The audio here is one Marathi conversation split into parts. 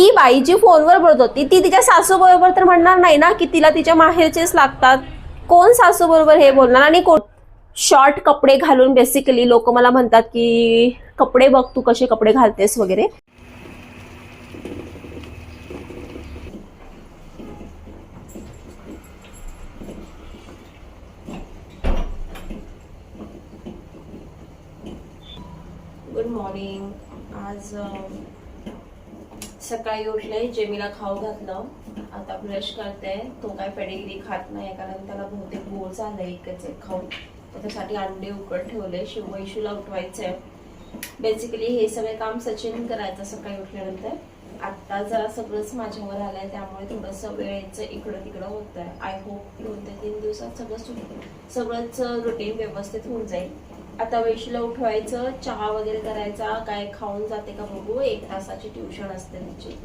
ती बाई जी फोनवर बोलत होती. ती तिच्या सासू बरोबर तर म्हणणार नाही ना की तिला तिच्या माहेरचेच लागतात. कोण सासू बरोबर हे बोलणार? आणि कोण? शॉर्ट कपडे घालून बेसिकली लोक मला म्हणतात की कपडे बघ तू कसे कपडे घालतेस वगैरे. गुड मॉर्निंग आज सकाळी उठले जेमीला खाऊ घातलं. आता ब्रश करते तो काय पेडेगिरी खात नाही. कारण त्याला बहुतेक बोर झालंय एकच एक खाऊन. त्याच्यासाठी अंडे उकड ठेवले. शिव इशूला उठवायचंय. बेसिकली हे सगळे काम सचिन करायचं सकाळी उठल्यानंतर. आत्ता जरा सगळंच माझ्यावर आलंय. त्यामुळे थोडंसं वेळेचं इकडं तिकडं होत आहे आय होप दोन ते तीन दिवसात सगळं सगळंच रुटीन व्यवस्थित होऊन जाईल. आता वेशीला उठवायचं चहा वगैरे करायचा काय खाऊन जाते का बघू? एक तासाची ट्युशन असते त्याची.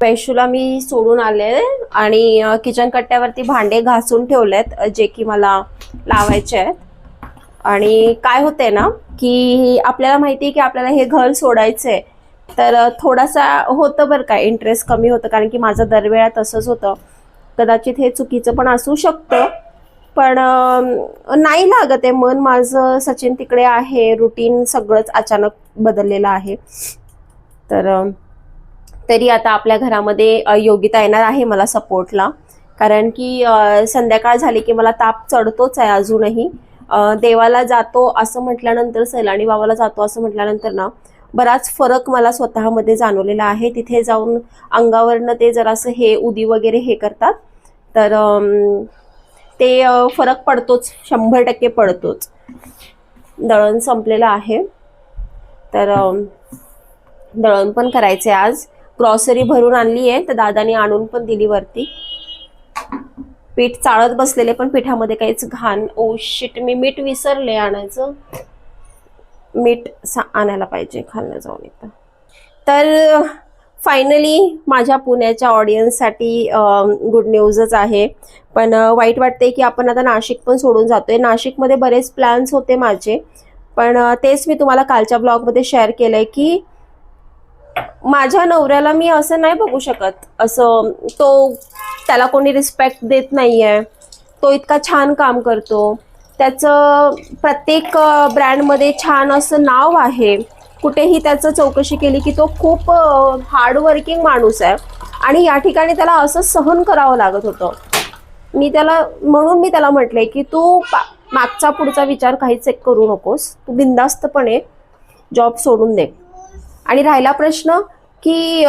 वैशूला मी सोडून आले आणि किचन कट्ट्यावरती भांडे घासून ठेवलेत जे की मला लावायचे आहेत. आणि काय होते ना की आपल्याला माहिती आहे की आपल्याला हे घर सोडायचंय. तर थोडासा होतं बरं का इंटरेस्ट कमी होतं कारण की माझं दरवेळा तसंच होतं. कदाचित हे चुकीचं पण असू शकतं. पण नाही लागत आहे मन माझं सचिन तिकडे आहे रुटीन सगळंच अचानक बदललेलं आहे. तर तरी आता आपल्या घरामध्ये योगिता येणार आहे मला सपोर्टला. कारण की संध्याकाळ झाली की मला ताप चढतोच आहे अजूनही. देवाला जातो असं म्हटल्यानंतर सैलानी बाबाला जातो असं म्हटल्यानंतर ना बराच फरक मला स्वतःमध्ये जाणवलेला आहे. तिथे जाऊन अंगावरनं ते जरासं हे उदी वगैरे हे करतात. तर ते फरक पडतोच. शंभर टक्के पडतोच. दळण संपलेलं आहे. तर दळण पण करायचे आज. ग्रॉसरी भरून आणली आहे. तर दादाने आणून पण दिली वरती. पीठ चाळत बसलेले पण पिठामध्ये काहीच घाण. Oh ओ शिट मी मीठ विसरले आणायचं. मीठ सा आणायला पाहिजे खाल्लं जाऊन एकदा तर फायनली माझ्या पुण्याच्या ऑडियन्ससाठी गुड न्यूजच आहे. पण वाईट वाटते की आपण आता नाशिक पण सोडून जातोय. नाशिकमध्ये बरेच प्लॅन्स होते माझे. पण तेच मी तुम्हाला कालच्या ब्लॉगमध्ये शेअर केलं आहे की माझ्या नवऱ्याला मी असं नाही बघू शकत. असं तो त्याला कोणी रिस्पेक्ट देत नाहीये. तो इतका छान काम करतो. त्याचं प्रत्येक ब्रँडमध्ये छान असं नाव आहे. कुठेही त्याचं चौकशी केली की तो खूप हार्डवर्किंग माणूस आहे. आणि या ठिकाणी त्याला असं सहन करावं लागत होतं. मी त्याला म्हणून मी त्याला म्हटलंय की तू मागचा पुढचा विचार काहीच एक करू नकोस. तू बिंदास्तपणे जॉब सोडून दे. आणि राहिला प्रश्न की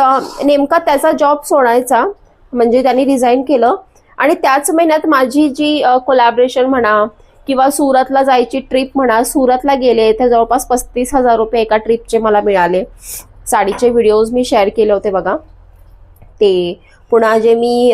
नेमका त्याचा जॉब सोडायचा म्हणजे त्यांनी रिझाईन केलं. आणि त्याच महिन्यात माझी जी कोलॅबरेशन म्हणा किंवा सुरतला जायची ट्रिप म्हणा सुरतला गेले तर जवळपास पस्तीस हजार रुपये एका ट्रिपचे मला मिळाले. साडीचे व्हिडिओज मी शेअर केले होते बघा. ते पुन्हा जे मी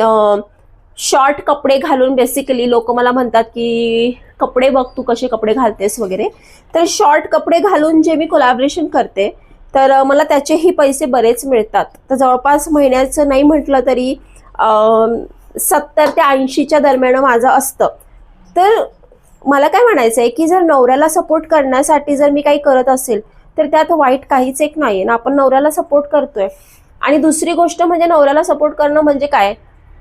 शॉर्ट कपडे घालून बेसिकली लोक मला म्हणतात की कपडे बघ तू कसे कपडे घालतेस वगैरे. तर शॉर्ट कपडे घालून जे मी कोलॅबरेशन करते तर मला त्याचेही पैसे बरेच मिळतात. तर जवळपास महिन्याचं नाही म्हटलं तरी सत्तर ते ऐंशीच्या दरम्यान माझं असतं. तर मला काय म्हणायचं आहे की जर नवऱ्याला सपोर्ट करण्यासाठी जर मी काही करत असेल तर त्यात वाईट काहीच एक नाही आहे ना. आपण नवऱ्याला सपोर्ट करतोय. आणि दुसरी गोष्ट म्हणजे नवऱ्याला सपोर्ट करणं म्हणजे काय?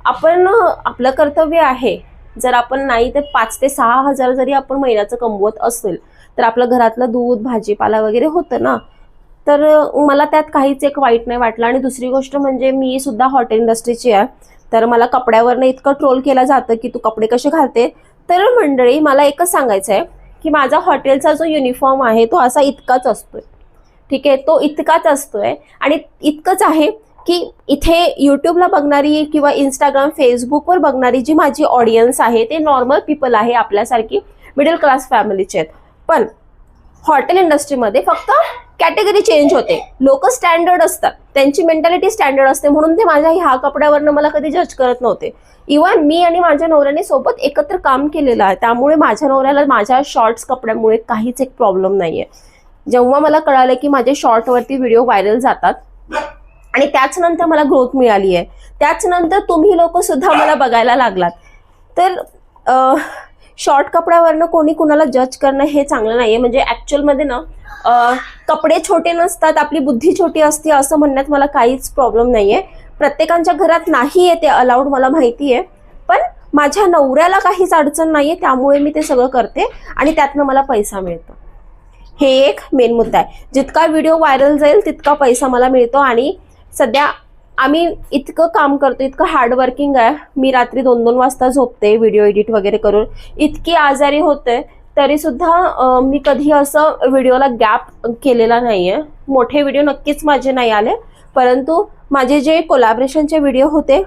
आपण आपलं कर्तव्य आहे. जर आपण नाही तर पाच ते सहा हजार जरी आपण महिन्याचं कमवत असेल तर आपलं घरातलं दूध भाजीपाला वगैरे होतं ना तर मला त्यात काहीच एक वाईट नाही वाटलं. आणि दुसरी गोष्ट म्हणजे मी सुद्धा हॉटेल इंडस्ट्रीची आहे. तर मला कपड्यावरनं इतकं ट्रोल केलं जातं की तू कपडे कसे घालते? तर मंडळी मला एकच सांगायचं आहे की माझा हॉटेलचा जो युनिफॉर्म आहे तो असा इतकाच असतोय. ठीक आहे? तो इतकाच असतोय. आणि इतकंच आहे की इथे यूट्यूबला बघणारी किंवा इंस्टाग्राम फेसबुकवर बघणारी जी माझी ऑडियन्स आहे ते नॉर्मल पीपल आहे आपल्यासारखी मिडल क्लास फॅमिलीचे आहेत. पण हॉटेल इंडस्ट्रीमध्ये फक्त कॅटेगरी चेंज होते. लोक स्टँडर्ड असतात. त्यांची मेंटॅलिटी स्टँडर्ड असते. म्हणून ते माझ्या ह्या कपड्यावरनं मला कधी जज करत नव्हते. इवन मी आणि माझ्या नवऱ्याने सोबत एकत्र काम केलेलं आहे. त्यामुळे माझ्या नवऱ्याला माझ्या शॉर्ट्स कपड्यामुळे काहीच एक प्रॉब्लेम नाहीये. जेव्हा मला कळालं की माझे शॉर्टवरती व्हिडिओ व्हायरल जातात आणि त्याच नंतर मला ग्रोथ मिळाली आहे त्याच नंतर तुम्ही लोक सुद्धा मला बघायला लागलात. तर शॉर्ट कपड्यावरनं कोणी कुणाला जज करणं हे चांगलं नाहीये. म्हणजे ॲक्च्युअलमध्ये ना कपडे छोटे नसतात आपली बुद्धी छोटी असते असं म्हणण्यात मला काहीच प्रॉब्लेम नाहीये. प्रत्येकांच्या घरात नाही आहे ते अलाउड मला माहिती आहे. पण माझ्या नवऱ्याला काहीच अडचण नाहीये त्यामुळे मी ते सगळं करते आणि त्यातनं मला पैसा मिळतो. हे एक मेन मुद्दा आहे. जितका व्हिडिओ व्हायरल जाईल तितका पैसा मला मिळतो आणि सध्या आम्ही इतकं काम करतो इतकं हार्डवर्किंग आहे. मी रात्री दोन दोन वाजता झोपते व्हिडिओ एडिट वगैरे करून. इतकी आजारी होते तरी सुद्धा मी कधी असं व्हिडिओला गॅप केलेला नाही आहे मोठे व्हिडिओ नक्कीच माझे नाही आले. परंतु माझे जे कोलॅबरेशनचे व्हिडिओ होते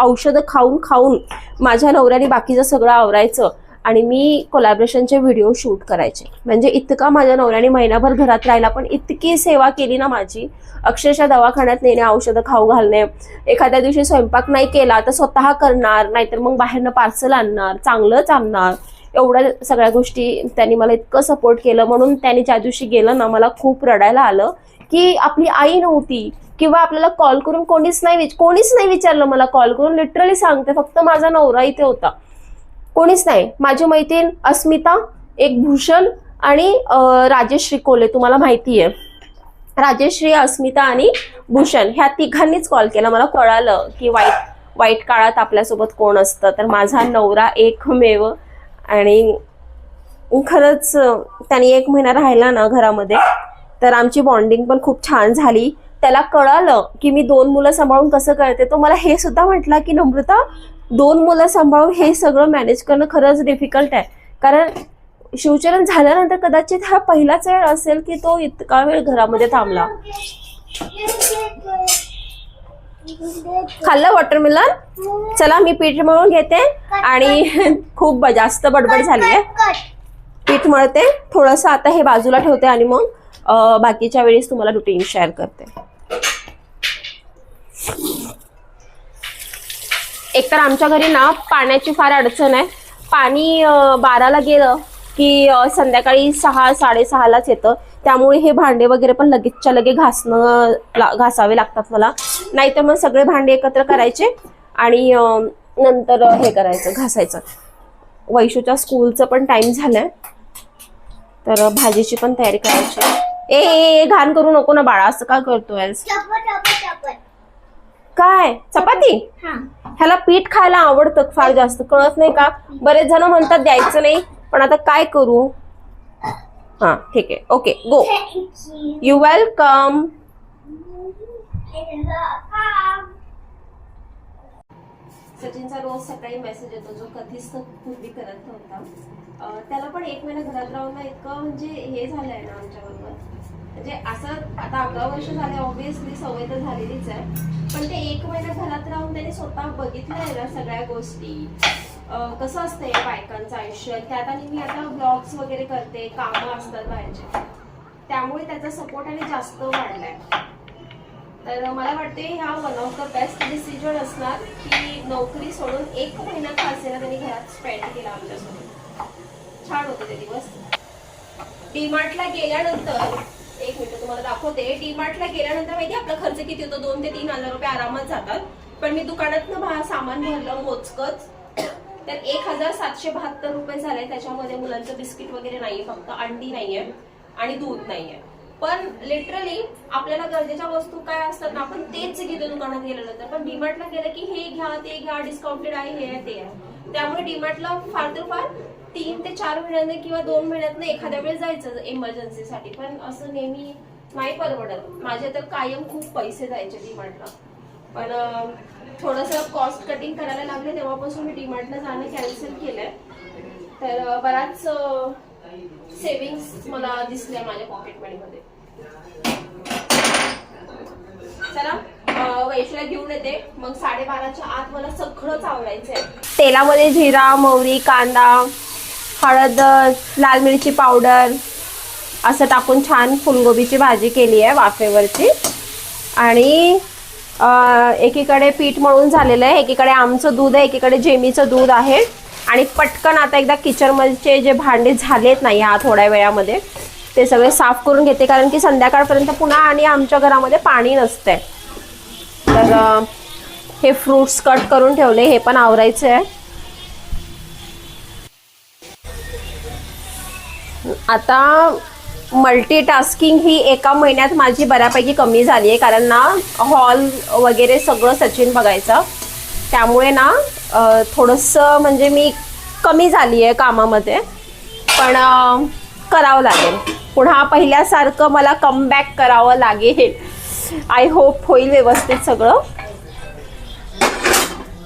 औषधं खाऊन खाऊन माझ्या नवऱ्याने बाकीचं सगळं आवरायचं. आणि मी कोलॅबरेशनचे व्हिडिओ शूट करायचे. म्हणजे इतका माझ्या नवऱ्याने महिनाभर घरात राहिला पण इतकी सेवा केली ना माझी. अक्षरशः दवाखान्यात नेणे औषधं खाऊ घालणे. एखाद्या दिवशी स्वयंपाक नाही केला तर स्वतः करणार नाहीतर मग बाहेरनं पार्सल आणणार चांगलंच आणणार एवढ्या सगळ्या गोष्टी त्यांनी मला इतकं सपोर्ट केलं. म्हणून त्यांनी ज्या दिवशी गेलं ना मला खूप रडायला आलं की आपली आई नव्हती किंवा आपल्याला कॉल करून कोणीच नाही कोणीच नाही विचारलं मला कॉल करून. लिटरली सांगते फक्त माझा नवरा इथे होता. कोणीच नाही. माझी मैत्रीण अस्मिता एक भूषण आणि राजेश्री कोले तुम्हाला माहिती आहे राजेश्री अस्मिता आणि भूषण ह्या तिघांनीच कॉल केला. मला कळालं की वाईट वाईट काळात आपल्यासोबत कोण असतं. तर माझा नवरा एकमेव आणि खरंच त्यांनी एक महिना राहिला ना घरामध्ये तर आमची बॉन्डिंग पण खूप छान झाली. त्याला कळालं की मी दोन मुलं सांभाळून कसं करते. तो मला हे सुद्धा म्हटला की नम्रता दोन मुलं सांभाळून हे सगळं मॅनेज करणं खरंच डिफिकल्ट आहे. कारण शिवचरण झाल्यानंतर कदाचित हा पहिलाच वेळ असेल की तो इतका वेळ घरामध्ये थांबला. खाल्लं वॉटरमेलन चला मी पीठ मळून घेते आणि खूप जास्त बडबड झाली आहे पीठ मळते. थोडंसं आता हे बाजूला ठेवते आणि मग बाकीच्या वेळेस तुम्हाला रुटीन शेअर करते. एकतर आमच्या घरी ना पाण्याची फार अडचण आहे. पाणी बाराला गेलं की संध्याकाळी सहा साडेसहालाच येतं. त्यामुळे हे भांडे वगैरे पण लगेचच्या लगे घासणं ला- घासावे लागतात मला. नाहीतर मग सगळे भांडे एकत्र करायचे आणि नंतर हे करायचं घासायचं. वैशूच्या स्कूलचं पण टाइम झालंय. तर भाजीची पण तयारी करायची. ए, ए ए, घाण करू नको ना बाळा असं का करतोय काय? चपाती? ह्याला पीठ खायला आवडतं फार जास्त. कळत नाही का? बरेच जण म्हणतात द्यायचं नाही. पण आता काय करू? हा ठीक आहे. ओके गो यू वेलकम सचिनचा रोज सकाळी मेसेज येतो जो कधीच पूर्वी करत नव्हता. त्याला पण एक महिना घरात राहून इतकं म्हणजे हे झालंय ना आमच्या बरोबर म्हणजे असं आता अकरा वर्ष झाले ऑब्विसली सवय तर झालेलीच आहे. पण ते एक महिना घरात राहून त्याने स्वतः बघितलंय ना सगळ्या गोष्टी. कसं असतंय बायकांचं आयुष्य? त्यात आणि मी आता ब्लॉग्स वगैरे करते कामं असतात बाहेरचे. त्यामुळे त्याचा सपोर्ट आणि जास्त वाढलाय. तर मला वाटते ह्या one of the best decision असणार की नोकरी सोडून एक महिना का असेल त्यांनी घरात स्पेंड केला आमच्यासोबत. छान होते ते दिवस. डीमार्टला गेल्यानंतर एक मिनिट तुम्हाला दाखवते. डी मार्टला गेल्यानंतर माहिती आपला खर्च किती होतो? दोन ते तीन हजार रुपये आरामात जातात. पण मी दुकानातनं सामान भरलं मोजकच. तर एक हजार सातशे बहात्तर रुपये झाले त्याच्यामध्ये मुलांचं बिस्किट वगैरे नाहीये फक्त अंडी नाहीये आणि दूध नाहीये. पण लिटरली आपल्याला गरजेच्या वस्तू काय असतात ना आपण तेच घेतो दुकानात गेल्यानंतर पण डीमार्टला गेलं की हे घ्या ते घ्या डिस्काउंटेड आहे हे आहे ते आहे. त्यामुळे डीमार्टला फार तर फार तीन ते चार महिन्याने किंवा दोन महिन्यातनं एखाद्या वेळेस जायचं इमर्जन्सीसाठी पण असं नेहमी नाही परवडत. माझे तर कायम खूप पैसे जायचे डीमार्टला पण थोडंसं कॉस्ट कटिंग करायला लागले तेव्हापासून मी डीमार्टला जाणं कॅन्सल केलंय. तर बराच सेविंग्स मला दिसल्या माझ्या पॉकेट मनीमध्ये चला घेऊन येते. मग साडेबाराच्या आत मला सगळंच आवडायचंय तेलामध्ये जिरा मोहरी कांदा हळद लाल मिरची पावडर असं टाकून छान फुलगोबीची भाजी केली आहे वाफेवरची आणि एकीकडे पीठ मळून झालेलं आहे एकीकडे आमचं दूध आहे एकीकडे जेमीचं दूध आहे. आणि पटकन आता एकदा किचनमधचे जे भांडे झालेत नाही ह्या थोड्या वेळामध्ये ते सगळे साफ करून घेते कारण की संध्याकाळपर्यंत पुन्हा आणि आमच्या घरामध्ये पाणी नसतंय. तर हे फ्रूट्स कट करून ठेवले हे पण आवरायचे आहे आता मल्टीटास्किंग ही एका महिन्यात माझी बऱ्यापैकी कमी झाली आहे. कारण ना हॉल वगैरे सगळं सचिन बघायचं. त्यामुळे ना थोडंसं म्हणजे मी कमी झाली आहे कामामध्ये. पण करावं लागेल. पुन्हा पहिल्यासारखं मला कमबॅक करावं लागेल. आय होप होईल व्यवस्थित सगळं.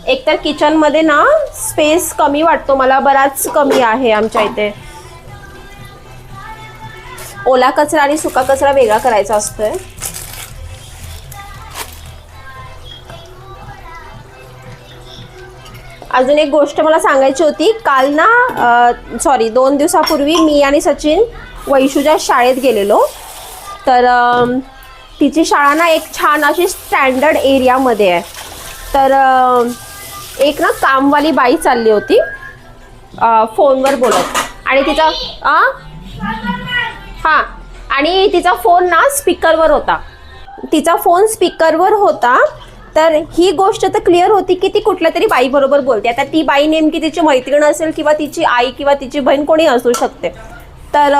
एकतर किचनमध्ये ना स्पेस कमी वाटतो. मला बराच कमी आहे आमच्या इथे. ओला कचरा आणि सुका कचरा वेगळा करायचा असतोय. अजून एक गोष्ट मला सांगायची होती. काल ना सॉरी दोन दिवसापूर्वी मी आणि सचिन वैशूच्या शाळेत गेलेलो. तर तिची शाळा ना एक छान अशी स्टँडर्ड एरियामध्ये आहे. तर एक ना कामवाली बाई चालली होती. फोनवर बोलत. आणि तिचा हां. आणि तिचा फोन ना स्पीकरवर होता. तिचा फोन स्पीकरवर होता. तर ही गोष्ट तर क्लिअर होती की ती कुठल्या तरी बाईबरोबर बोलते. आता ती बाई नेमकी तिची मैत्रीण असेल किंवा तिची आई किंवा तिची बहीण कोणी असू शकते. तर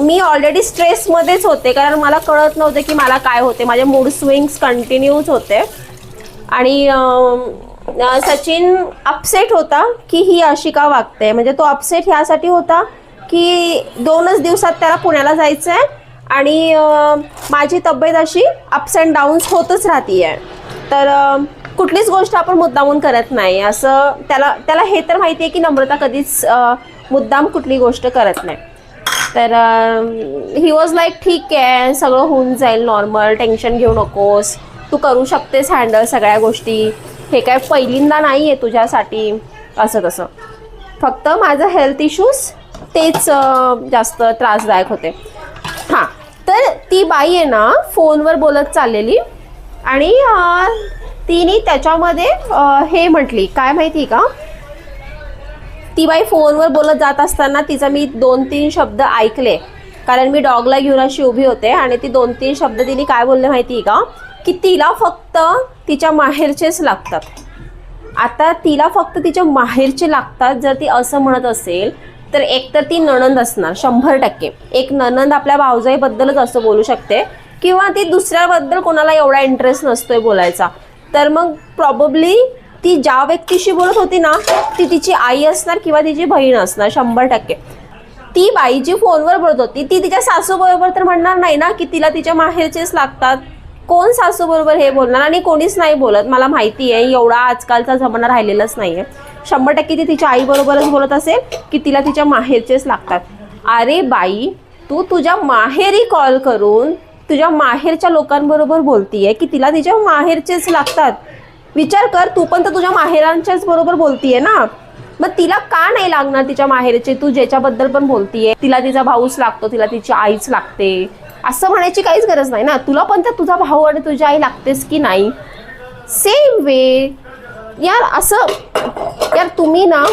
मी ऑलरेडी स्ट्रेसमध्येच होते. कारण मला कळत नव्हते की मला काय होते. माझे मूड स्विंग्स कंटिन्यूच होते. आणि सचिन अपसेट होता की ही अशी का वागते? म्हणजे तो अपसेट ह्यासाठी होता की दोनच दिवसात त्याला पुण्याला जायचं आहे आणि माझी तब्येत अशी अप्स अँड डाऊन्स होतच राहते आहे तर कुठलीच गोष्ट आपण मुद्दामून करत नाही. असं त्याला त्याला हे तर माहिती आहे की नम्रता कधीच मुद्दाम कुठली गोष्ट करत नाही. तर ही वॉज लाईक ठीक आहे सगळं होऊन जाईल नॉर्मल टेन्शन घेऊ नकोस. तू करू शकतेस हँडल सगळ्या गोष्टी. हे काय पहिल्यांदा नाही आहे तुझ्यासाठी. असं तसं. फक्त माझं हेल्थ इश्यूज तेच जास्त त्रासदायक होते. हां तर ती बाई आहे ना फोनवर बोलत चाललेली आणि तिने त्याच्यामध्ये हे म्हटली काय माहिती का? ती बाई फोनवर बोलत जात असताना तिचा मी दोन तीन शब्द ऐकले. कारण मी डॉगला घेऊन अशी उभी होते आणि ती दोन तीन शब्द तिने काय बोलले माहिती आहे का? की तिला फक्त तिच्या माहेरचेच लागतात. आता तिला फक्त तिच्या माहेरचे लागतात जर ती असं म्हणत असेल तर एक तर ती नणंद असणार शंभर टक्के. एक नणंद आपल्या भावजाईबद्दलच असं बोलू शकते. किंवा ती दुसऱ्याबद्दल कोणाला एवढा इंटरेस्ट नसतोय बोलायचा. तर मग प्रॉब्ली ती ज्या व्यक्तीशी बोलत होती ना ती तिची आई असणार किंवा तिची बहीण असणार शंभर टक्के. ती बाई जी फोनवर बोलत होती. ती तिच्या सासूबरोबर तर म्हणणार नाही ना की तिला तिच्या माहेरचेच लागतात. कोण सासूबरोबर हे बोलणार आणि कोणीच नाही बोलत मला माहिती आहे एवढा आजकालचा जमाना राहिलेलाच नाही आहे शंभर टक्के ती तिच्या आईबरोबरच बोलत असेल की तिला तिच्या माहेरचेच लागतात. अरे बाई तू तुझ्या माहेरी कॉल करून तुझ्या माहेरच्या लोकांबरोबर बोलतीये की तिला तिच्या माहेरचेच लागतात. विचार कर तू पण तर तुझ्या माहेरांच्याच बरोबर बोलतीये ना? मग तिला का नाही लागणार तिच्या माहेरचे? तू ज्याच्याबद्दल पण बोलतीये. तिला तिचा भाऊच लागतो तिला तिची आईच लागते. असं म्हणायची काहीच गरज नाही ना? तुला पण तर तुझा भाऊ आणि तुझी आई लागतेस की नाही? सेम वे यार असं यार तुम्ही ना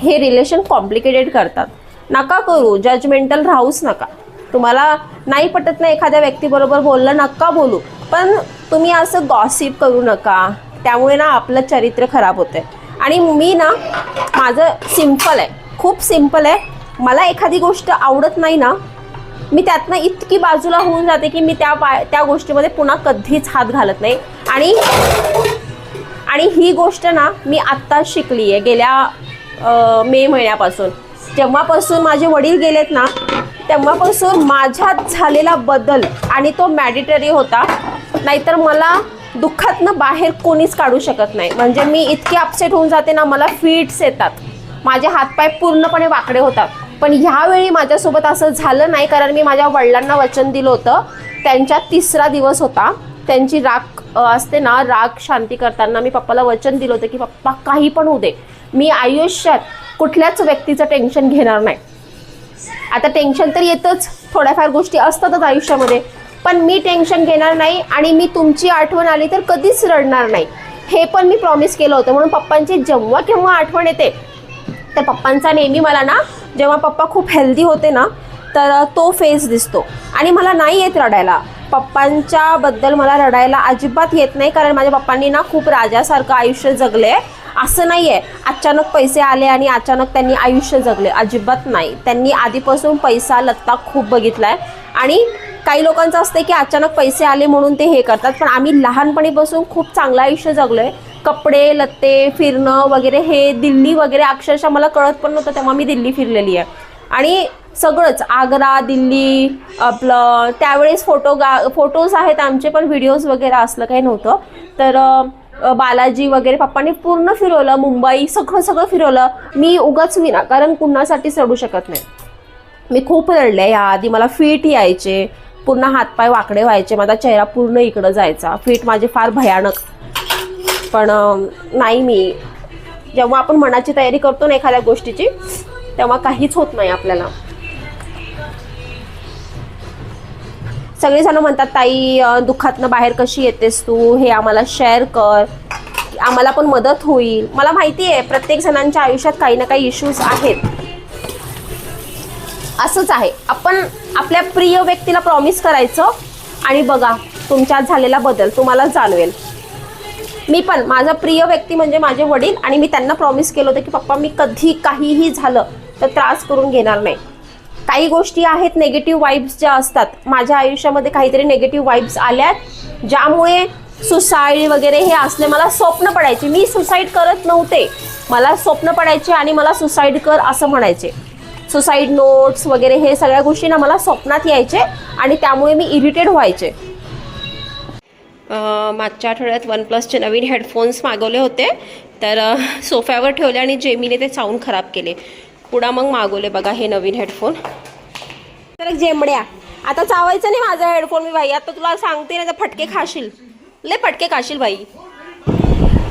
हे रिलेशन कॉम्प्लिकेटेड करतात. नका करू जजमेंटल राहूच नका. तुम्हाला नाही पटत नाही एखाद्या व्यक्तीबरोबर बोललं नका बोलू. पण तुम्ही असं गॉसिप करू नका. त्यामुळे ना आपलं चरित्र खराब होतं आणि मी ना माझं सिंपल आहे. खूप सिंपल आहे. मला एखादी गोष्ट आवडत नाही ना मी त्यातनं इतकी बाजूला होऊन जाते की मी त्या पा त्या गोष्टीमध्ये पुन्हा कधीच हात घालत नाही. आणि आणि ही गोष्ट ना मी आत्ताच शिकली आहे. गेल्या मे महिन्यापासून. जेव्हापासून माझे वडील गेलेत ना तेव्हापासून माझ्यात झालेला बदल आणि तो मॅडिटरी होता. नाहीतर मला दुःखातनं बाहेर कोणीच काढू शकत नाही. म्हणजे मी इतकी अपसेट होऊन जाते ना मला फिट्स येतात. माझे हातपाय पूर्णपणे वाकडे होतात. पण ह्यावेळी माझ्यासोबत असं झालं नाही कारण मी माझ्या वडिलांना वचन दिलं होतं. त्यांच्या तिसरा दिवस होता. त्यांची राग असते ना राग शांती करताना मी पप्पाला वचन दिलं होतं की पप्पा काही पण होऊ दे. मी आयुष्यात कुठल्याच व्यक्तीचं टेन्शन घेणार नाही. आता टेन्शन तर येतच. थोड्याफार गोष्टी असतातच आयुष्यामध्ये. पण मी टेन्शन घेणार नाही आणि मी तुमची आठवण आली तर कधीच रडणार नाही. हे पण मी प्रॉमिस केलं होतं. म्हणून पप्पांची जेव्हा केव्हा आठवण येते तर पप्पांचा नेहमी मला ना जेव्हा पप्पा खूप हेल्दी होते ना तर तो फेस दिसतो. आणि मला नाही येत रडायला. पप्पांच्या बद्दल मला रडायला अजिबात येत नाही कारण माझ्या पप्पांनी ना खूप राजासारखं आयुष्य जगले. असं नाही आहे अचानक पैसे आले आणि अचानक त्यांनी आयुष्य जगले. अजिबात नाही. त्यांनी आधीपासून पैसा लत्ता खूप बघितला आहे आणि काही लोकांचं असतं की अचानक पैसे आले म्हणून ते हे करतात पण आम्ही लहानपणीपासून खूप चांगलं आयुष्य जगलो आहे कपडे लत्ते फिरणं वगैरे हे दिल्ली वगैरे अक्षरशः मला कळत पण नव्हतं तेव्हा मी दिल्ली फिरलेली आहे आणि सगळंच. आग्रा दिल्ली आपलं त्यावेळेस फोटो गा फोटोज आहेत आमचे पण व्हिडिओज वगैरे असलं काही नव्हतं. तर बालाजी वगैरे पप्पांनी पूर्ण फिरवलं मुंबई सगळं सगळं फिरवलं. मी उगाच विनाकारण कुणासाठी चढू शकत नाही. मी खूप रडले. याआधी मला फिट यायचे. पूर्ण हातपाय वाकडे व्हायचे. माझा चेहरा पूर्ण इकडं जायचा. फिट माझे फार भयानक. पण नाही मी. जेव्हा आपण मनाची तयारी करतो ना एखाद्या गोष्टीची तेव्हा काहीच होत नाही आपल्याला. सगळेजण म्हणतात ताई दुःखातनं बाहेर कशी येतेस तू? हे आम्हाला शेअर कर. आम्हाला पण मदत होईल. मला माहिती आहे प्रत्येक जणांच्या आयुष्यात काही ना काही इश्यूज आहेत. असंच आहे. आपण आपल्या प्रिय व्यक्तीला प्रॉमिस करायचं आणि बघा तुमच्यात झालेला बदल तुम्हाला जाणवेल. मी पण माझा प्रिय व्यक्ती म्हणजे माझे वडील आणि मी त्यांना प्रॉमिस केलं होतं की पप्पा मी कधी काहीही झालं तर त्रास करून घेणार नाही. काही गोष्टी आहेत नेगेटिव्ह वाईब्स ज्या असतात. माझ्या आयुष्यामध्ये काहीतरी नेगेटिव्ह वाईब्स आल्यात ज्यामुळे सुसाईड वगैरे हे असले मला स्वप्न पडायचे. मी सुसाईड करत नव्हते. मला स्वप्न पडायचे आणि मला सुसाईड कर असं म्हणायचे. सुसाईड नोट्स वगैरे हे सगळ्या गोष्टी ना मला स्वप्नात यायचे आणि त्यामुळे मी इरिटेड व्हायचे. मागच्या आठवड्यात वन प्लसचे नवीन हेडफोन्स मागवले होते. तर सोफ्यावर ठेवले आणि जेमीने ते साऊंड खराब केले. पुढं मग मागवले बघा हे नवीन हेडफोन तर जेमड्या. आता चावायचं नाही माझा हेडफोन मी भाई आता तुला सांगते ना तर फटके खाशील. लय फटके खाशील भाई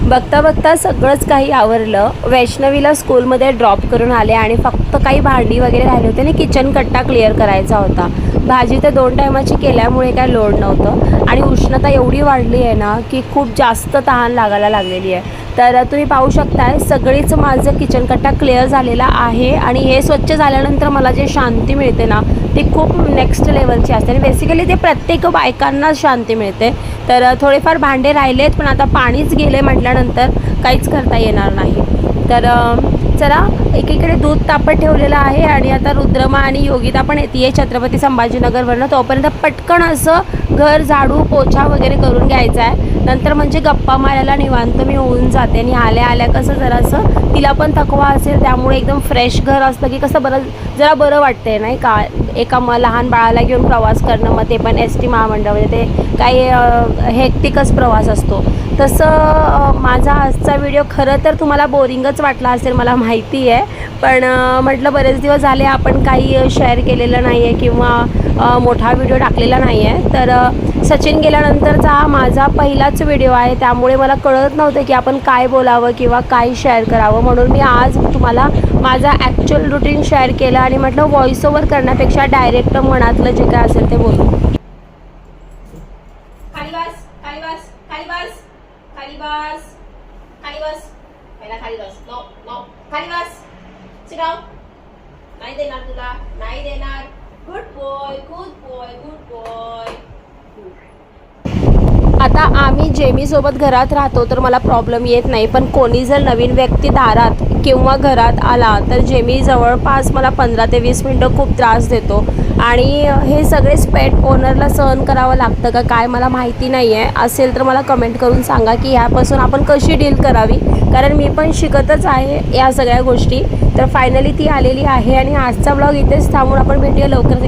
बघता बघता सगळंच काही आवरलं. वैष्णवीला स्कूलमध्ये ड्रॉप करून आले आणि फक्त काही भांडी वगैरे राहिले होते आणि किचन कट्टा क्लिअर करायचा होता. भाजी तर दोन टायमाची केल्यामुळे काय लोड नव्हतं. आणि उष्णता एवढी वाढली आहे ना की खूप जास्त तहान लागायला लागलेली आहे. तर तुम्ही पाहू शकताय सगळीच माझं किचन कट्टा क्लिअर झालेला आहे आणि हे स्वच्छ झाल्यानंतर मला जे शांती मिळते ना ती खूप नेक्स्ट लेवलची असते. आणि बेसिकली ते प्रत्येक बायकांना शांती मिळते. तर थोडेफार भांडे राहिलेत पण आता पाणीच गेले म्हटल्यानंतर काहीच करता येणार नाही. तर चला एकीकडे दूध तापत ठेवलेलं आहे आणि आता रुद्रमा आणि योगिता पण येते छत्रपती संभाजीनगरवरनं. तोपर्यंत पटकन असं घर झाडू पोछा वगैरे करून घ्यायचा आहे. नंतर म्हणजे गप्पा मारायला निवांत मी होऊन जाते आणि आल्या आल्या कसं जरासं तिला पण थकवा असेल त्यामुळे एकदम फ्रेश घर असतं की कसं बरं जरा बरं वाटतंय नाही का? एका म लहान बाळाला घेऊन प्रवास करणं मग ते पण एस टी महामंडळ म्हणजे ते काही हेक्टिकच प्रवास असतो. तसं माझा आजचा व्हिडिओ खरं तर तुम्हाला बोरिंगच वाटला असेल मला माहिती आहे. पण म्हटलं बरेच दिवस झाले आपण काही शेअर केलेलं नाही आहे किंवा मोठा व्हिडिओ टाकलेला नाही आहे तर सचिन गेल्यानंतरचा हा माझा पहिलाच व्हिडिओ आहे. त्यामुळे मला कळत नव्हतं की आपण काय बोलावं किंवा काय शेअर करावं. म्हणून मी आज तुम्हाला माझा ॲक्च्युअल रुटीन शेअर केलं आणि म्हटलं व्हॉइस ओव्हर करण्यापेक्षा डायरेक्ट मनातलं जे काय असेल ते बोलू. नाही देणार तुला. नाही देणार. Good boy good boy good boy आता आम्ही जेमीसोबत घरात राहतो तर मला प्रॉब्लेम येत नाही. पण कोणी जर नवीन व्यक्ती दारात किंवा घरात आला तर जेमी जवळपास मला पंधरा ते वीस मिनटं खूप त्रास देतो. आणि हे सगळे स्पेट ओनरला सहन करावं लागतं का काय मला माहिती नाही आहे असेल तर मला कमेंट करून सांगा की ह्यापासून आपण कशी डील करावी? कारण मी पण शिकतच आहे या सगळ्या गोष्टी. तर फायनली ती आलेली आहे आणि आजचा ब्लॉग इथेच थांबून आपण भेटूया लवकर